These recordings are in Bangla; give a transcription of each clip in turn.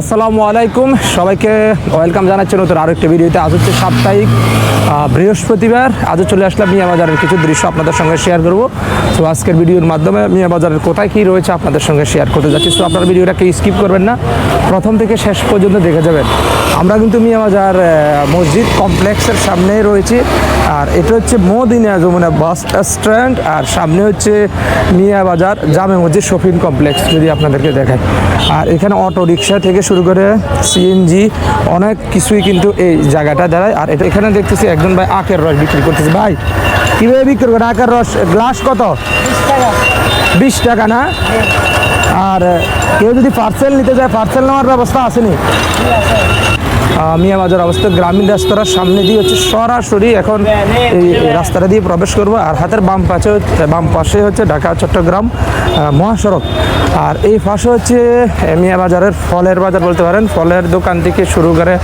আসসালামু আলাইকুম। সবাইকে ওয়েলকাম জানাচ্ছি নতুন আরও একটি ভিডিওতে। আজ হচ্ছে সাপ্তাহিক বৃহস্পতিবার। আজও চলে আসলাম মিয়া বাজারের কিছু দৃশ্য আপনাদের সঙ্গে শেয়ার করব। তো আজকের ভিডিওর মাধ্যমে মিয়া বাজারের কোথায় কী রয়েছে আপনাদের সঙ্গে শেয়ার করতে যাচ্ছি। তো আপনার ভিডিওটাকে স্কিপ করবেন না। প্রথম থেকে শেষ পর্যন্ত দেখে যাবেন। আমরা কিন্তু মিয়া বাজার মসজিদ কমপ্লেক্সের সামনে রয়েছি। আর এটা হচ্ছে মদিনা যমুনা বাস স্ট্যান্ড। আর সামনে হচ্ছে মিয়া বাজার জামে মসজিদ শপিং কমপ্লেক্স যদি আপনাদেরকে দেখায় আর এখানে অটো রিক্সা থেকে শুরু করে সিএনজি অনেক কিছুই কিন্তু এই জায়গাটা দাঁড়ায়। আর এটা এখানে দেখতেছি একজন ভাই আখের রস বিক্রি করতেছে। ভাই, কীভাবে বিক্রি করেন আখের রস, গ্লাস কত? বিশ টাকা না? আর কেউ যদি পার্সেল নিতে যায় পার্সেল নেওয়ার ব্যবস্থা আসেনি মিয়া বাজার অবস্থিত গ্রামীণ রেস্তোরাঁর সামনে দিয়ে হচ্ছে সরাসরি এখন এই রাস্তাটা দিয়ে প্রবেশ করব। আর হাতের বাম পাশে বাম পাশে হচ্ছে ঢাকা, চট্টগ্রাম মহাসড়ক। আর এই পাশে হচ্ছে মিয়া বাজারের ফলের বাজার বলতে পারেন। ফলের দোকান থেকে শুরু করে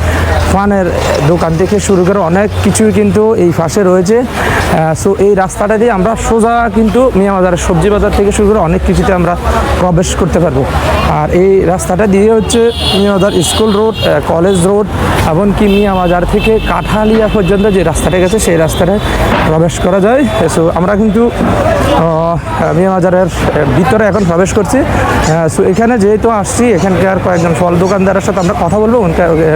পানের দোকান থেকে শুরু করে অনেক কিছুই কিন্তু এই পাশে রয়েছে। সো এই রাস্তাটা দিয়ে আমরা সোজা কিন্তু মিয়া বাজারের সবজি বাজার থেকে শুরু করে অনেক কিছুতে আমরা প্রবেশ করতে পারব। আর এই রাস্তাটা দিয়ে হচ্ছে মিয়া বাজার স্কুল রোড কলেজ রোড এমনকি মিয়া বাজার থেকে কাঠালিয়া পর্যন্ত যে রাস্তাটা গেছে, সেই রাস্তাটায় প্রবেশ করা যায়। সো আমরা কিন্তু মিয়া বাজারের ভিতরে এখন প্রবেশ করছি। সো এখানে যেহেতু আসছি, এখানকার কয়েকজন ফল দোকানদারের সাথে আমরা কথা বলব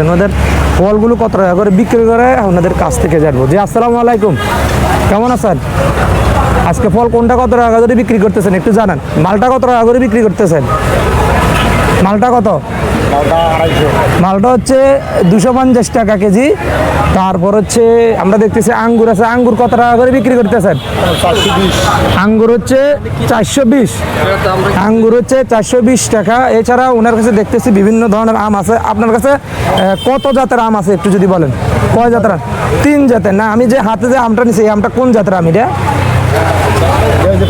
ওনাদের ফলগুলো কত টাকা করে বিক্রি করে ওনাদের কাছ থেকে জানব। জি, আসসালামু আলাইকুম। কেমন আছেন? আজকে ফল কোনটা কত টাকা করে বিক্রি করতেছেন একটু জানান। মালটা কত টাকা করে বিক্রি করতেছেন? মালটা কত? মালটা হচ্ছে দুশো পঞ্চাশ টাকা কেজি। তারপর হচ্ছে আমরা দেখতেছি আঙ্গুর আছে। আঙ্গুর কত টাকা করে বিক্রি করতেছেন? আঙ্গুর হচ্ছে চারশো বিশ। আঙ্গুর হচ্ছে চারশো বিশ টাকা। এছাড়া ওনার কাছে দেখতেছি বিভিন্ন ধরনের আম আছে। আপনার কাছে কত জাতের আম আছে একটু যদি বলেন? কয় জাতের তিন জাতের। না আমি যে হাতে যে আমটা নিছি এই আমটা কোন জাতের আম এটা?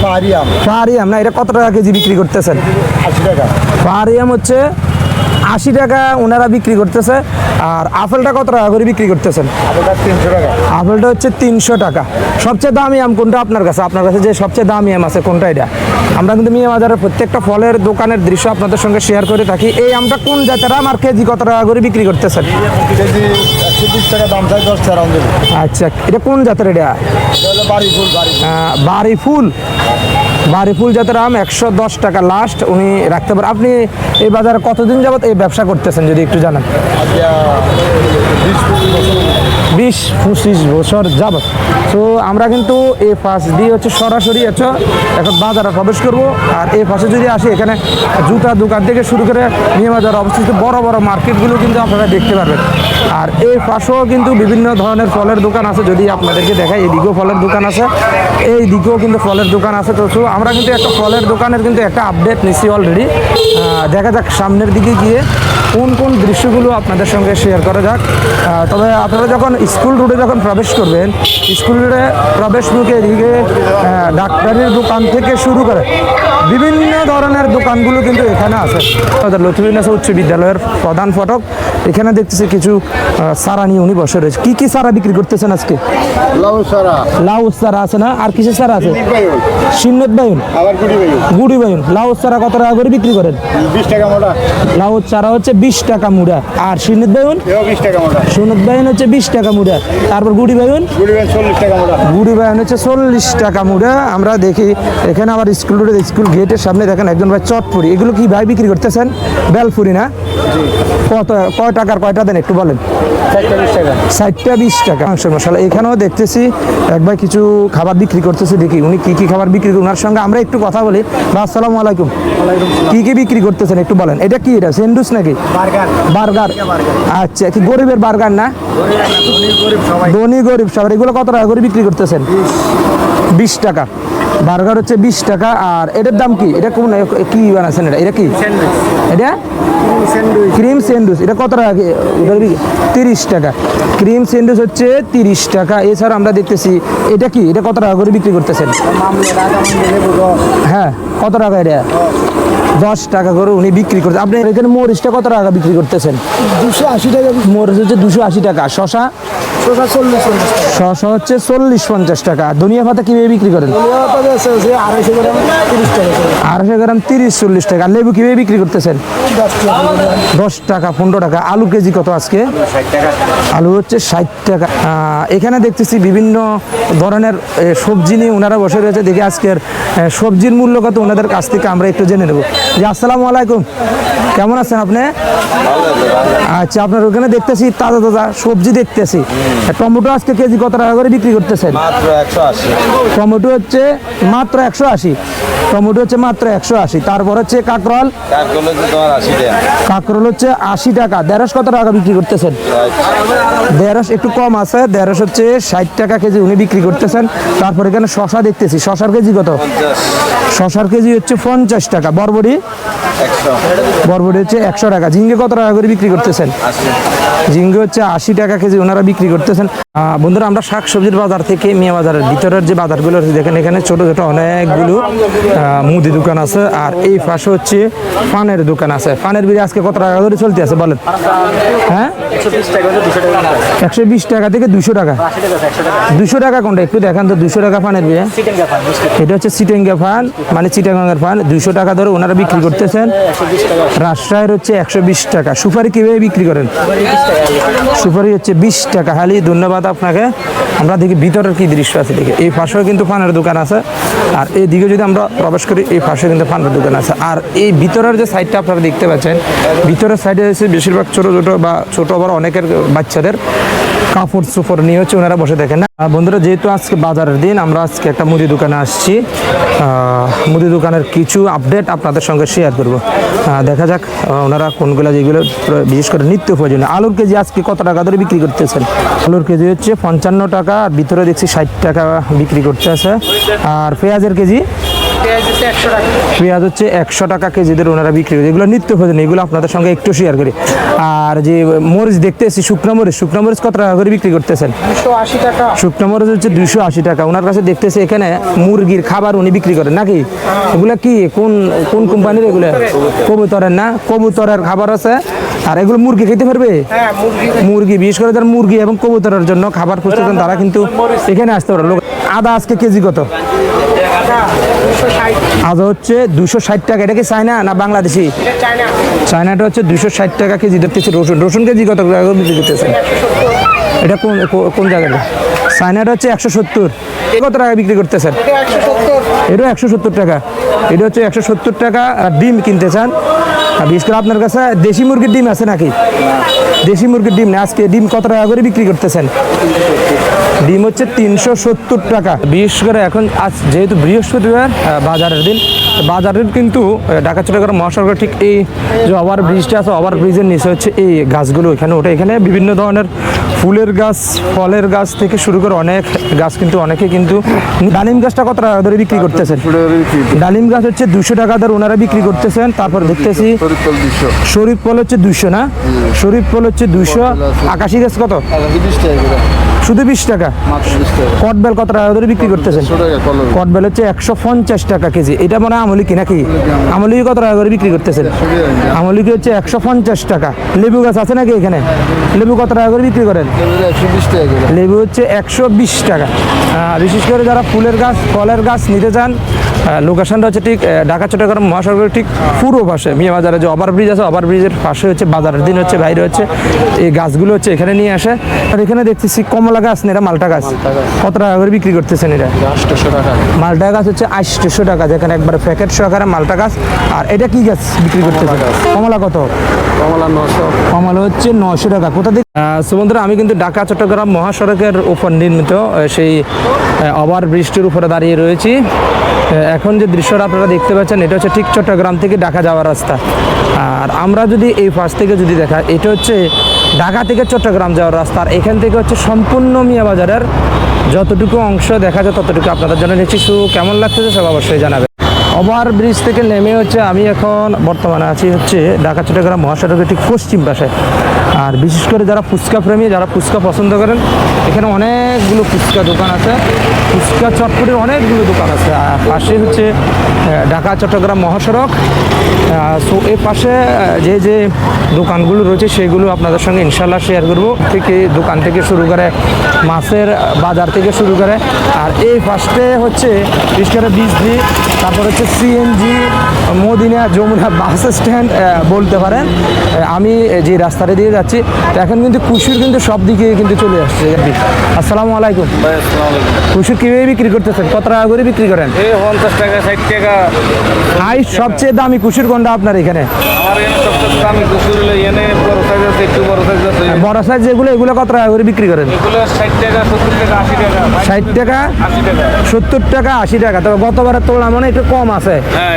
পাহাড়ি আম। না এটা কত টাকা কেজি বিক্রি করতেছেন? পাহাড়ি আম হচ্ছে আশি টাকা ওনারা বিক্রি করতেছে। আর আপেলটা কত টাকা করে বিক্রি করতেছেন? আপেলটা হচ্ছে তিনশো টাকা। সবচেয়ে দামি আম কোনটা আপনার কাছে? আপনার কাছে যে সবচেয়ে দামি আম আছে কোনটা এটা? আমরা কিন্তু মিয়া বাজারের প্রত্যেকটা ফলের দোকানের দৃশ্য আপনাদের সঙ্গে শেয়ার করে থাকি। এই আমটা কোন জাতের আম আর কেজি কত টাকা করে বিক্রি করতেছেন? আচ্ছা এটা কোন জাতের এটা? বাড়ি ফুল বাড়ি ফুল বাড়ি ফুল জাতের আম, একশো দশ টাকা লাস্ট উনি রাখতে পারেন আপনি এই বাজারে কতদিন যাবত এই ব্যবসা করতেছেন, যদি একটু জানান? বিশ পঁচিশ বছর যাবত তো আমরা কিন্তু এই পাশ দিয়ে হচ্ছে সরাসরি হচ্ছে এখন বাজারে প্রবেশ করব। আর এই পাশে যদি আসি, এখানে জুতা দোকান থেকে শুরু করে নিয়ে বাজার অবস্থিত বড় বড় মার্কেটগুলো কিন্তু আপনারা দেখতে পারবেন। আর এই পাশেও কিন্তু বিভিন্ন ধরনের ফলের দোকান আছে, যদি আপনাদেরকে দেখাই, এদিকেও ফলের দোকান আছে এই দিকেও কিন্তু ফলের দোকান আছে। তো আমরা কিন্তু একটা ফলের দোকানের কিন্তু একটা আপডেট নিচ্ছি অলরেডি দেখা যাক সামনের দিকে গিয়ে কোন কোন দৃশ্যগুলো আপনাদের সঙ্গে শেয়ার করা যাক। তবে আপনারা যখন স্কুল রোডে যখন প্রবেশ করবেন স্কুল রোডে প্রবেশ মুখে এদিকে ডাক্তারের দোকান থেকে শুরু করে বিভিন্ন ধরনের দোকানগুলো কিন্তু এখানে আছে। লক্ষ্মীনাথ উচ্চ বিদ্যালয়ের প্রধান ফটক। এখানে দেখতেছি কিছু সারা নিয়ে উনি বসে রয়েছে। কি কি সারা বিক্রি করতেছেন আজকে? লাউ সারা। লাউ সারা আছে না? আর কিসের সারা আছে? সিন্নত বাইন আবার গুড়ি বাইন লাউ সারা কত টাকা করে বিক্রি করেন? বিশ টাকা মোটা। লাউ চারা হচ্ছে বিশ টাকা মুড়া। আর সিন্নত বাইন সুনত বাইন হচ্ছে বিশ টাকা মুড়া। তারপর গুড়ি বাইন বেগুন গুড়ি বাইন হচ্ছে চল্লিশ টাকা মুড়া। আমরা দেখি এখানে আবার স্কুল রোডে স্কুল গেটের সামনে দেখেন একজন ভাই চটপুরি এগুলো কি ভাই বিক্রি করতেছেন? বেলপুরি না? কত কয় টাকার কয়টা দেন একটু বলেন? চারটা বিশ টাকা। ষাটটা বিশ টাকা। মাংসের মশলা। এখানেও দেখতেছি এক ভাই কিছু খাবার বিক্রি করতেছে দেখি। উনি কি কি খাবার বিক্রি করেন? ওনার সঙ্গে আমরা একটু কথা বলি। বা আসসালামু আলাইকুম। কি কি বিক্রি করতেছেন একটু বলেন? এটা কি এটা? সেন্ডুস নাকি? বার্গার। বার্গার? আচ্ছা কি গরিবের বার্গার না? ধনী গরিব সবার। এগুলো কত টাকা করে বিক্রি করতেছেন? বিশ। টাকা। বার্গার হচ্ছে বিশ টাকা আর এটার দাম কি? এটা কোন কি বানাচ্ছেন এটা? এটা কি? এটা? Cream sandwich. এটা কত টাকা? তিরিশ টাকা। ক্রিম স্যান্ডউইচ হচ্ছে তিরিশ টাকা। এছাড়া আমরা দেখতেছি এটা কি? এটা কত টাকা করে বিক্রি করতেছেন? হ্যাঁ কত টাকা এটা? দশ টাকা করে উনি বিক্রি করতে আপনি এখানে মরিচটা কত টাকা বিক্রি করতেছেন? দুশো আশি টাকা। মরিচ হচ্ছে দুশো আশি টাকা। শশা শশা হচ্ছে চল্লিশ পঞ্চাশ টাকা। ধনিয়া পাতা কীভাবে বিক্রি করেন? যে আড়াইশো গ্রাম তিরিশ চল্লিশ টাকা। লেবু কীভাবে বিক্রি করতেছেন? দশ টাকা। পনেরো টাকা। আলু কেজি কত আজকে? আলু হচ্ছে ষাট টাকা। এখানে দেখতেছি বিভিন্ন ধরনের সবজি নিয়ে ওনারা বসে রয়েছে। দেখি আজকের সবজির মূল্য কত ওনাদের কাছ থেকে আমরা একটু জেনে নেব। জি আসসালামু আলাইকুম। কেমন আছেন আপনি? আচ্ছা আপনার ওখানে দেখতেছি তাজা তাজা সবজি দেখতেছি। টমেটো আজকে কেজি কত টাকা করে বিক্রি করতেছেন? টমেটো হচ্ছে মাত্র একশো আশি। টমেটো হচ্ছে মাত্র একশো আশি। তারপর হচ্ছে কাকরল। কাকরল হচ্ছে আশি টাকা। দেড়শ কত টাকা বিক্রি করতেছেন? দেড়শ একটু কম আছে। দেড়শ হচ্ছে ষাট টাকা কেজি উনি বিক্রি করতেছেন। তারপর এখানে শশা দেখতেছি। শশার কেজি কত? শশার কেজি হচ্ছে পঞ্চাশ টাকা। বরবড়ি বরবড়ি হচ্ছে একশো টাকা। ঝিঙ্গে কত টাকা করে বিক্রি করতেছেন? ঝিঙ্গে হচ্ছে আশি টাকা কেজি ওনারা বিক্রি করতেছেন। বন্ধুরা, আমরা শাক সবজির বাজার থেকে মিয়া বাজারের ভিতরের যে বাজারগুলো আছে দেখেন এখানে ছোট ছোট অনেকগুলো মুদি দোকান আছে। আর এই পাশে হচ্ছে পানের দোকান আছে। পানের বিড়ি আজকে কত টাকা ধরে চলতে আছে বলেন? হ্যাঁ? একশো বিশ টাকা থেকে দুশো টাকা। দুশো টাকা কোনটা? একটু দেখান তো, দুশো টাকা পানের বিয়ে এটা হচ্ছে চিটেঙ্গা ফান মানে চিটাগাঙ্গের ফান। দুশো টাকা ধরে ওনারা বিক্রি করতেছেন। রাজশাহীর হচ্ছে একশো বিশ টাকা। সুপারি কীভাবে বিক্রি করেন? সুপারি হচ্ছে বিশ টাকা। হালি, ধন্যবাদ আপনাকে। আমরা দেখি ভিতরের কি দৃশ্য আছে দেখি। এই পাশেও কিন্তু পানের দোকান আছে। আর এই দিকে যদি আমরা প্রবেশ করি, এই পাশে কিন্তু পানের দোকান আছে। আর এই ভিতরের যে সাইডটা আপনারা দেখতে পাচ্ছেন, ভিতরের সাইডে হচ্ছে বেশিরভাগ ছোট ছোট বা ছোট বড় অনেকের বাচ্চাদের কাপড় চোপড় নিয়ে হচ্ছে ওনারা বসে দেখেন না। বন্ধুরা, যেহেতু আজকে বাজারের দিন, আমরা আজকে একটা মুদি দোকানে আসছি। মুদি দোকানের কিছু আপডেট আপনাদের সঙ্গে শেয়ার করব। দেখা যাক ওনারা কোনগুলো যেগুলো বিশেষ করে নিত্য প্রয়োজনীয়। আলুর কেজি আজকে কত টাকা ধরে বিক্রি করতেছেন? আলুর কেজি হচ্ছে পঞ্চান্ন টাকা, আর ভিতরে দেখছি ষাট টাকা বিক্রি করতে আছে আর পেঁয়াজের কেজি পেঁয়াজ হচ্ছে একশো টাকা। কেজিদের ওনারা বিক্রি করে। এগুলো নিত্য প্রয়োজনীয় এগুলো আপনাদের সঙ্গে একটু শেয়ার করি। আর যে মরিচ দেখতেছি শুকনো মরিচ শুকনো মরিচ কত টাকা করে বিক্রি করতেছেন? টাকা। শুকনো মরিচ হচ্ছে দুইশো আশি টাকা। ওনার কাছে দেখতেছি এখানে মুরগির খাবার উনি বিক্রি করেন নাকি? এগুলা কি? কোন কোন কোম্পানির এগুলো? কবুতরের না? কবুতরের খাবার আছে। আর এগুলো মুরগি খেতে পারবে? হ্যাঁ মুরগি। বিশেষ করে যারা মুরগি এবং কবুতরের জন্য খাবার খুঁজতেছেন তারা কিন্তু এখানে আসতে পারে আদা আজকে কেজি কত? দুশো আদা হচ্ছে দুশো ষাট টাকা। এটা কি চায়না না বাংলাদেশি? চায়নাটা হচ্ছে দুশো ষাট টাকা কেজি দেখতেছি রসুন। রসুন কেজি কত টাকা করে বিক্রি করতেছে এটা কোন কোন জায়গাটা চায়নাটা হচ্ছে একশো সত্তর। কত টাকা বিক্রি করতেছেন? এটা একশো সত্তর। টাকা। এটা হচ্ছে একশো সত্তর টাকা আর ডিম কিনতে চান। আর বিশেষ করে আপনার কাছে দেশি মুরগির ডিম আছে নাকি? দেশি মুরগির ডিম না আজকে ডিম কত টাকা করে বিক্রি করতেছেন? ডিম হচ্ছে তিনশো সত্তর টাকা। বিশেষ করে এখন আজ যেহেতু বৃহস্পতিবার বাজারের দিন বাজারের কিন্তু ঢাকা চট্টগ্রাম মহাসড়কের ঠিক এই যে ওভার ব্রিজটা আছে ওভার ব্রিজের নিচে হচ্ছে এই গাছগুলো এখানে ওঠে এখানে বিভিন্ন ধরনের ফুলের গাছ ফলের গাছ থেকে শুরু করে অনেক গাছ কিন্তু অনেকে কিন্তু ডালিম গাছটা কত টাকা ধরে বিক্রি করতেছেন? ডালিম গাছ হচ্ছে দুশো টাকা ধরে ওনারা বিক্রি করতেছেন তারপর দেখতেছি শরীফ ফল হচ্ছে দুশো না? শরীফ ফল হচ্ছে দুশো। আকাশি গাছ কত? শুধু বিশ টাকা। কটবেল কত টাকা ধরে বিক্রি করতেছেন? কটবেল হচ্ছে একশো পঞ্চাশ টাকা কেজি। এটা মনে হয় আমলি কি নাকি? আমলি কত টাকা করে বিক্রি করতেছেন? আমলি কি হচ্ছে একশো পঞ্চাশ টাকা। লেবু গাছ আছে নাকি এখানে? লেবু কত টাকা করে বিক্রি করেন? লেবু হচ্ছে একশো বিশ টাকা বিশেষ করে যারা ফুলের গাছ ফলের গাছ নিতে চান লোকেশনটা হচ্ছে ঠিক ঢাকা চট্টগ্রাম মহাসড়কের ঠিক পূর্ব পাশে মিয়া বাজারে যে ওভার ব্রিজ আছে ওভার ব্রিজের পাশে হচ্ছে বাজারের দিন হচ্ছে বাইরে হচ্ছে। এই গাছগুলো হচ্ছে এখানে নিয়ে আসে। আর এখানে দেখতেছি কমলা গাছ না এটা মালটা গাছ? কত টাকা করে বিক্রি করতেছেন এটা? মালটা গাছ হচ্ছে আটশোশো টাকা যেখানে একবার প্যাকেট সহকারে মালটা গাছ। আর এটা কি গাছ বিক্রি করতেছে কমলা কত? কমলা হচ্ছে নশো টাকা। কোথা থেকে? সুবন্ধুরা আমি কিন্তু ঢাকা চট্টগ্রাম মহাসড়কের উপর নির্মিত সেই ওভার ব্রিজটির উপরে দাঁড়িয়ে রয়েছি। এখন যে দৃশ্যটা আপনারা দেখতে পাচ্ছেন এটা হচ্ছে ঠিক চট্টগ্রাম থেকে ঢাকা যাওয়ার রাস্তা। আর আমরা যদি এই পাশ থেকে যদি দেখা এটা হচ্ছে ঢাকা থেকে চট্টগ্রাম যাওয়ার রাস্তা। আর এখান থেকে হচ্ছে সম্পূর্ণ মিয়া বাজারের যতটুকু অংশ দেখা যায় ততটুকু আপনাদের জন্য নিচ্ছি। সু, কেমন লাগতেছে সব অবশ্যই জানাবে ওভার ব্রিজ থেকে নেমে হচ্ছে আমি এখন বর্তমানে আছি হচ্ছে ঢাকা, চট্টগ্রাম মহাসড়কের ঠিক পশ্চিম পাশে। আর বিশেষ করে যারা ফুচকা প্রেমী, যারা ফুচকা পছন্দ করেন, এখানে অনেকগুলো ফুচকা দোকান আছে। ফুচকা চটপটির অনেকগুলো দোকান আছে। আর পাশে হচ্ছে ঢাকা, চট্টগ্রাম মহাসড়ক। সো এর পাশে যে যে দোকানগুলো রয়েছে, সেগুলো আপনাদের সঙ্গে ইনশাল্লাহ শেয়ার করব। থেকে দোকান থেকে শুরু করে মাছের বাজার থেকে শুরু করে। আর এই পাশে হচ্ছে, বিশেষ করে বিজলি তারপর হচ্ছে CNG Madina, Jamuna bus stand বলতে পারেন। আমি যে রাস্তাটা দিয়ে যাচ্ছি। তো এখন কিন্তু কুশুর কিন্তু সব দিকে কিন্তু চলে আসছে। আসসালামু আলাইকুম। কুশুর কীভাবে বিক্রি করতেছেন? কত টাকা করে বিক্রি করেন? পঞ্চাশ টাকা ষাট টাকা। হাই সবচেয়ে দামি কুশুর কোনটা আপনার এখানে? বড় সাইজ যেগুলো এগুলো কত টাকা করে বিক্রি করেন? ষাট টাকা সত্তর টাকা আশি টাকা। তবে গতবারের তুলনায় মনে একটু কম আছে। হ্যাঁ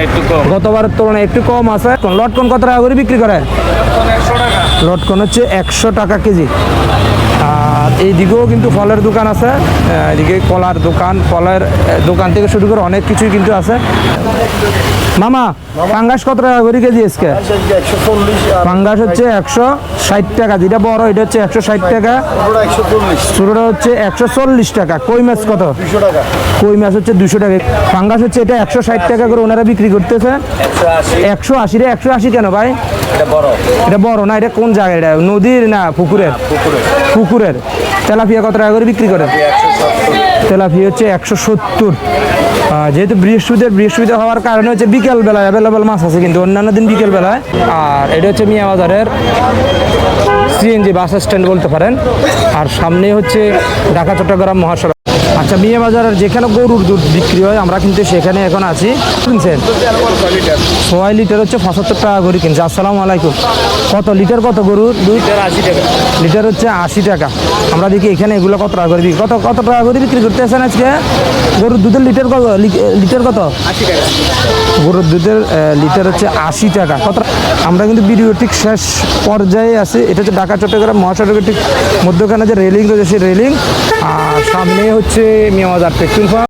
গতবারের তুলনায় একটু কম আছে। লটকন কত টাকা করে বিক্রি করে একশো টাকা লটকন হচ্ছে একশো টাকা কেজি। আর এইদিকেও কিন্তু ফলের দোকান আছে। এদিকে কলার দোকান ফলের দোকান থেকে শুরু করে অনেক কিছুই কিন্তু আছে। মামা পাঙ্গাস কত টাকা করে কেজি আজকে? পাঙ্গাস হচ্ছে একশো ষাট টাকা যেটা বড় এটা হচ্ছে একশো ষাট টাকা। ছোটোটা হচ্ছে একশো চল্লিশ টাকা। কই মাছ কত? কই মাছ হচ্ছে দুশো টাকা। পাঙ্গাস হচ্ছে এটা একশো ষাট টাকা করে ওনারা বিক্রি করতেছে। একশো আশি রে একশো আশি কেন ভাই? এটা বড়। না এটা কোন জায়গায়? এটা নদীর না পুকুরের। পুকুরের। তেলাপিয়া কত টাকা করে বিক্রি করে? একশো সত্তর তেলাপিয়া হচ্ছে একশো সত্তর। যেহেতু বৃহস্পতিবার বৃহস্পতি হওয়ার কারণে হচ্ছে বিকেল বেলায় অ্যাভেলেবেল মাছ আছে, কিন্তু অন্যান্য দিন বিকেলবেলায়। আর এটা হচ্ছে মিয়া বাজারের সিএনজি বাস স্ট্যান্ড বলতে পারেন। আর সামনে হচ্ছে ঢাকা, চট্টগ্রাম, মহাসড়ক। আচ্ছা মিয়া বাজারের যেখানে গরুর দুধ বিক্রি হয়, আমরা কিন্তু সেখানে এখন আছি। কিনছেন? ছয় লিটার হচ্ছে পঁচাত্তর টাকা করে কিনছে। আসসালামু আলাইকুম। কত? লিটার কত গরুর দুধ? আশি টাকা লিটার হচ্ছে আশি টাকা। আমরা দেখি এখানে এগুলো কত টাকা করে কত কত টাকা করে বিক্রি করতে আছেন আজকে? গরুর দুধের লিটার কত? লিটার কত? গরুর দুধের লিটার হচ্ছে আশি টাকা। কত আমরা কিন্তু ভিডিও ঠিক শেষ পর্যায়ে আছি। এটা হচ্ছে ঢাকা, চট্টগ্রাম, মহাসড়কের ঠিক মধ্যখানে যে রেলিং রয়েছে, সেই রেলিং। আর সামনে হচ্ছে মিয়ামাজার পেট্রোল পাম্প